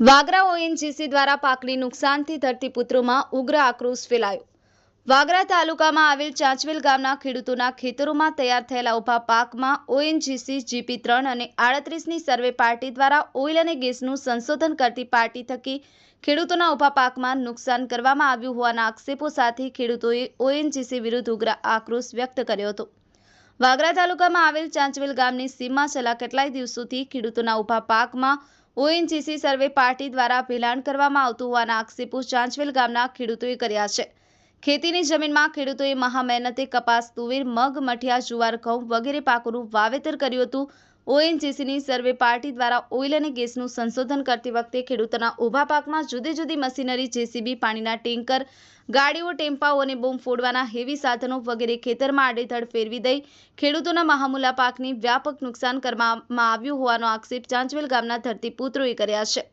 Vagra ONGC દ્વારા પાકની નુકસાનથી ધરતીપુત્રોમાં ઉગ્ર આક્રોશ ફેલાયો. વાગરા તાલુકામાં આવેલ ચાંચવેલ ગામના ખેડૂતોના ખેતરોમાં તૈયાર થયેલા ઊભા પાકમાં ઓએનજીસી, જીપી ત્રણ અને આડત્રીસની સર્વે પાર્ટી દ્વારા ઓઇલ અને ગેસનું સંશોધન કરતી પાર્ટી થકી ખેડૂતોના ઊભા પાકમાં નુકસાન કરવામાં આવ્યું હોવાના આક્ષેપો સાથે ખેડૂતોએ ઓએનજીસી વિરુદ્ધ ઉગ્ર આક્રોશ વ્યક્ત કર્યો હતો. વાગરા તાલુકામાં આવેલ ચાંચવેલ ગામની સીમમાં છેલ્લા કેટલાય દિવસોથી ખેડૂતોના ઊભા પાકમાં ઓએનજીસી સર્વે પાર્ટી દ્વારા ભેલાણ કરવામાં આવતું હોવાના આક્ષેપો ચાંચવેલ ગામના ખેડૂતોએ કર્યા છે. ખેતીની જમીનમાં ખેડૂતોએ મહા મહેનતે કપાસ, તુવેર, મગ, મઠિયા, જુવાર, ઘઉં વગેરે પાકોનું વાવેતર કર્યું હતું. ઓએનજીસીની સર્વે પાર્ટી દ્વારા ઓઇલ અને ગેસનું સંશોધન કરતી વખતે ખેડૂતોના ઊભા પાકમાં જુદી જુદી મશીનરી, જેસીબી, પાણીના ટેન્કર, ગાડીઓ, ટેમ્પાઓ અને બોમ્બ ફોડવાના હેવી સાધનો વગેરે ખેતરમાં આડેધડ ફેરવી દઈ ખેડૂતોના મહામુલા પાકની વ્યાપક નુકસાન કરવામાં આવ્યું હોવાનો આક્ષેપ ચાંચવેલ ગામના ધરતીપુત્રોએ કર્યા છે.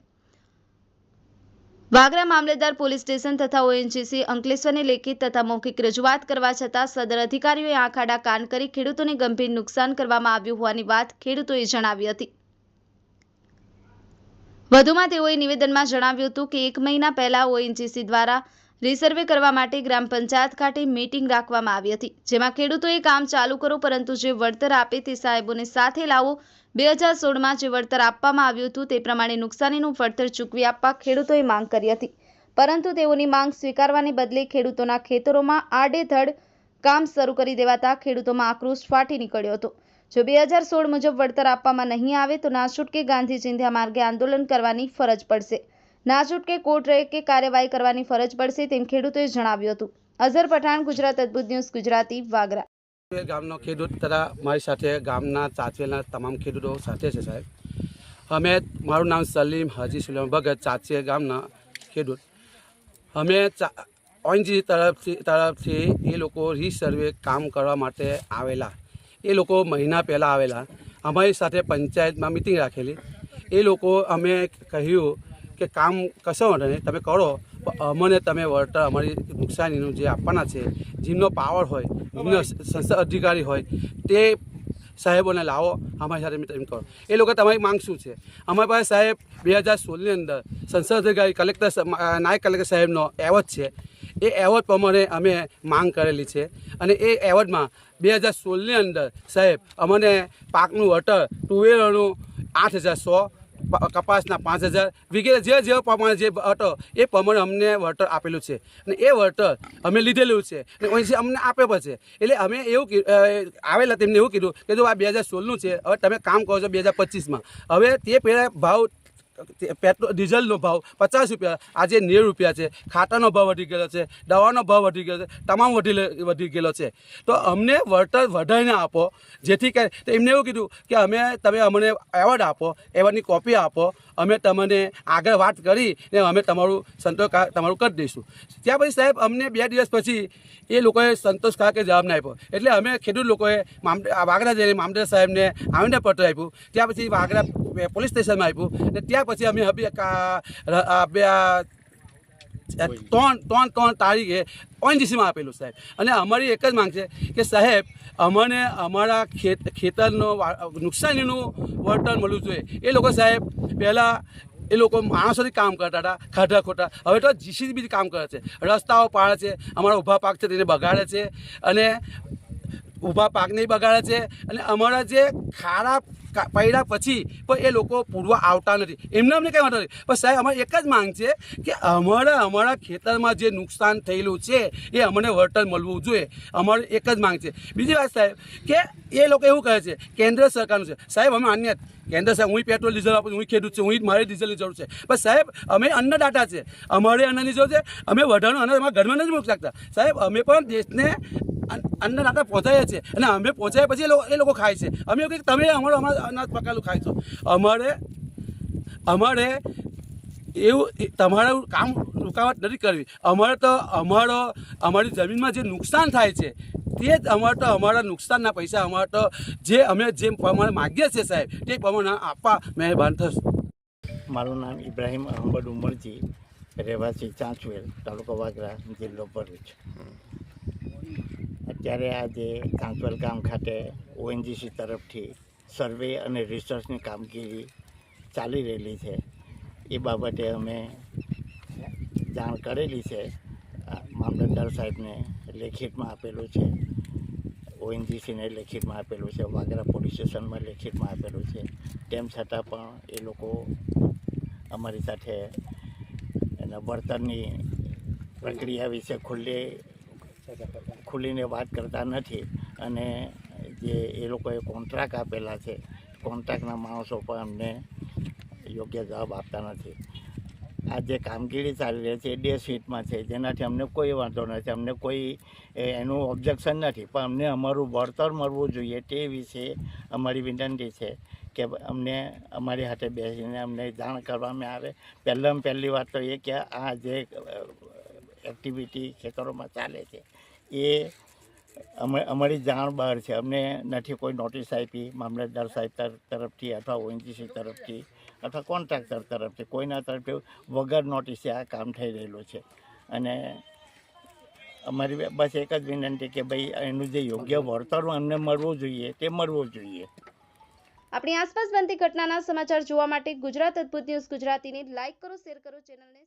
વાગરા મામલેદાર પોલીસ સ્ટેશન તથા ઓએનજીસી અંકલેશ્વરને લેખિત તથા મૌખિક રજૂઆત કરવા છતાં સદર અધિકારીઓએ આંખાડા કાન કરી ખેડૂતોને ગંભીર નુકસાન કરવામાં આવ્યું હોવાની વાત ખેડૂતોએ જણાવી હતી. વધુમાં તેઓએ નિવેદનમાં જણાવ્યું હતું કે એક મહિના પહેલા ઓએનજીસી દ્વારા રિસર્વે કરવા માટે ગ્રામ પંચાયત ખાતે મીટિંગ રાખવામાં આવી હતી, જેમાં ખેડૂતોએ કામ ચાલુ કરો પરંતુ જે વળતર આપે તે સાહેબોને સાથે લાવો. બે હજાર સોળમાં જે વળતર આપવામાં આવ્યું હતું તે પ્રમાણે નુકસાનીનું વળતર ચૂકવી આપવા ખેડૂતોએ માંગ કરી હતી. પરંતુ તેઓની માંગ સ્વીકારવાને બદલે ખેડૂતોના ખેતરોમાં આડેધડ કામ શરૂ કરી દેવાતા ખેડૂતોમાં આક્રોશ ફાટી નીકળ્યો હતો. જો બે હજાર સોળ મુજબ વળતર આપવામાં નહીં આવે તો ના છૂટકે ગાંધી ચિંધ્યા માર્ગે આંદોલન કરવાની ફરજ પડશે. ના છૂટકે કોર્ટ કે કાર્યવાહી કરવાની ફરજ પડશે તેમ ખેડૂતોએ જણાવ્યું હતું. અઝર પઠાણ, ગુજરાત અદભુત ન્યૂઝ, ગુજરાતી, વાગરા. ગામનો ખેડૂત તથા મારી સાથે ગામના ચાચવેલના તમામ ખેડૂતો સાથે છે સાહેબ. અમે, મારું નામ સલીમ હાજી સુલેમ ભગત ચાચવે ગામના ખેડૂત. અમે ઓએનજી તરફથી તરફથી એ લોકો રીસર્વે કામ કરવા માટે આવેલા. એ લોકો મહિના પહેલાં આવેલા. અમારી સાથે પંચાયતમાં મિટિંગ રાખેલી. એ લોકો અમે કહ્યું કે કામ કશો વાંધો નહીં તમે કરો. પણ અમને તમે વળતર અમારી નુકસાનીનું જે આપવાના છે જેમનો પાવર હોય જેમનો સંસ્થા અધિકારી હોય તે સાહેબોને લાવો અમારી સાથે તમે કરો. એ લોકો તમારી માંગ શું છે? અમારી પાસે સાહેબ બે હજાર સોળની અંદર સંસદ અધિકારી કલેક્ટર નાયક કલેક્ટર સાહેબનો એવોર્ડ છે. એ એવોર્ડ પ્રમાણે અમે માંગ કરેલી છે. અને એ એવોર્ડમાં બે હજાર સોળની અંદર સાહેબ અમને પાકનું વળતર ટુવેરોનું આઠ હજાર સો કપાસના પાંચ હજાર, વગેરે જે જે પ્રમાણે જે હતો એ પ્રમાણે અમને વળતર આપેલું છે. અને એ વળતર અમે લીધેલું છે. અને અહીંથી અમને આપે પણ છે. એટલે અમે એવું આવેલા તેમને એવું કીધું કે જો આ બે હજાર સોળનું છે, હવે તમે કામ કરો છો બે હજાર પચીસમાં. હવે તે પહેલાં ભાવ પેટ્રોલ ડીઝલનો ભાવ પચાસ રૂપિયા. આજે નેવું રૂપિયા છે. ખાતાનો ભાવ વધી ગયેલો છે. દવાનો ભાવ વધી ગયો છે. તમામ વધી વધી ગયેલો છે. તો અમને વળતર વધારીને આપો. જેથી કરી તો એમને એવું કીધું કે અમે તમે અમને એવોર્ડ આપો એવોર્ડની કોપી આપો. અમે તમને આગળ વાત કરી ને અમે તમારું સંતોષ તમારું કરી દઈશું. ત્યાં પછી સાહેબ અમને બે દિવસ પછી એ લોકોએ સંતોષકારક જવાબ ના આપ્યો. એટલે અમે ખેડૂત લોકોએ મામલે વાગરા જઈને મામલતદાર સાહેબને આવીને પત્ર આપ્યું. ત્યાં પછી વાગરા પોલીસ સ્ટેશનમાં આપ્યું. ને ત્યાં પછી અમે હવે બે ત્રણ ત્રણ ત્રણ તારીખે ઓએનજીસીમાં આપેલું સાહેબ. અને અમારી એક જ માંગ છે કે સાહેબ અમને અમારા ખેત ખેતરનો નુકસાનીનું વળતર મળવું જોઈએ. એ લોકો સાહેબ પહેલાં એ લોકો માણસોથી કામ કરતા હતા ખાટા ખોટા. હવે તો જીસીબી કામ કરે છે. રસ્તાઓ પાડે છે અમારા ઊભા પાક છે તેને બગાડે છે. અને ઊભા પાકને બગાડે છે. અને અમારા જે ખારા પડ્યા પછી પણ એ લોકો પૂરવા આવતા નથી. એમને અમને કંઈ વાંધો નથી. પણ સાહેબ, અમારે એક જ માંગ છે કે અમારા અમારા ખેતરમાં જે નુકસાન થયેલું છે, એ અમને વળતર મળવું જોઈએ. અમારી એક જ માંગ છે. બીજી વાત સાહેબ, કે એ લોકો એવું કહે છે, કેન્દ્ર સરકારનું છે. સાહેબ, અમે અન્ય કેન્દ્ર સાહેબ હું પેટ્રોલ, ડીઝલ આપું હું ખેડૂત છું, હું મારે ડીઝલની જરૂર છે. પણ સાહેબ, અમે અન્નદાતા છે. અમારે અન્નની જરૂર છે. અમે વધારાનું અન્ન અમારા ઘરમાં નથી મૂકી શકતા. સાહેબ, અમે પણ દેશને અન્ન- અન્નદાતા પહોંચાઈએ છીએ. અને અમે પહોંચાયા પછી એ લોકો ખાય છે. અમે એવું તમે અમારું અમારા અનાજ પકાયેલું ખાય છો. અમારે અમારે એવું તમારું કામ રૂકાવટ નથી કરવી. અમારે તો અમારો અમારી જમીનમાં જે નુકસાન થાય છે, તે જ અમારે તો અમારા નુકસાનના પૈસા, અમારે તો જે અમે જેમ પ્રમાણે માગીએ છીએ સાહેબ, તે પ્રમાણે આપવા મહેરબાન થશે. મારું નામ ઇબ્રાહિમ અહમદ ઉમરજી, રહેવાસી ચાંચવેલ, તાલુકો વાગરા, જિલ્લો ભરૂચ. અત્યારે આજે ચાંચવેલ ગામ ખાતે ઓએનજીસી તરફથી સર્વે અને રિસર્ચની કામગીરી ચાલી રહેલી છે, એ બાબતે અમે જાણ કરેલી છે. મામલતદાર સાહેબને લેખિતમાં આપેલું છે. ઓએનજીસીને લેખિતમાં આપેલું છે. વાગરા પોલીસ સ્ટેશનમાં લેખિતમાં આપેલું છે. તેમ છતાં પણ એ લોકો અમારી સાથે એના વળતરની પ્રક્રિયા વિશે ખુલ્લી ખુલીને વાત કરતા નથી અને જે એ લોકોએ કોન્ટ્રાક્ટ આપેલા છે કોન્ટ્રાક્ટના માણસો પણ અમને યોગ્ય જવાબ આપતા નથી. આ જે કામગીરી ચાલી રહી છે, એ ડે સ્વીટમાં છે, જેનાથી અમને કોઈ વાંધો નથી, અમને કોઈ એનું ઓબ્જેક્શન નથી, પણ અમને અમારું વળતર મળવું જોઈએ તે વિશે અમારી વિનંતી છે કે અમને અમારી હાથે બેસીને અમને જાણ કરવામાં આવે. પહેલાં પહેલી વાત તો એ કે આ જે એક્ટિવિટી ખેતરોમાં ચાલે છે. એ અમે, અમારી જાણ બહાર છે. અમને નથી કોઈ નોટિસ આપી, મામલતદાર સાહેબ તર- તરફથી અથવા ઓએનજીસી તરફથી અથવા કોન્ટ્રાક્ટર તરફથી. કોઈના તરફથી વગર નોટિસે આ કામ થઈ રહેલું છે. અને અમારી બસ એક જ વિનંતી કે ભાઈ, એનું જે યોગ્ય વળતર અમને મળવું જોઈએ, તે મળવું જોઈએ. આપણી આસપાસ બનતી ઘટનાના સમાચાર જોવા માટે ગુજરાત અદ્ભુત ન્યૂઝ ગુજરાતીને લાઇક કરો, શેર કરો, ચેનલને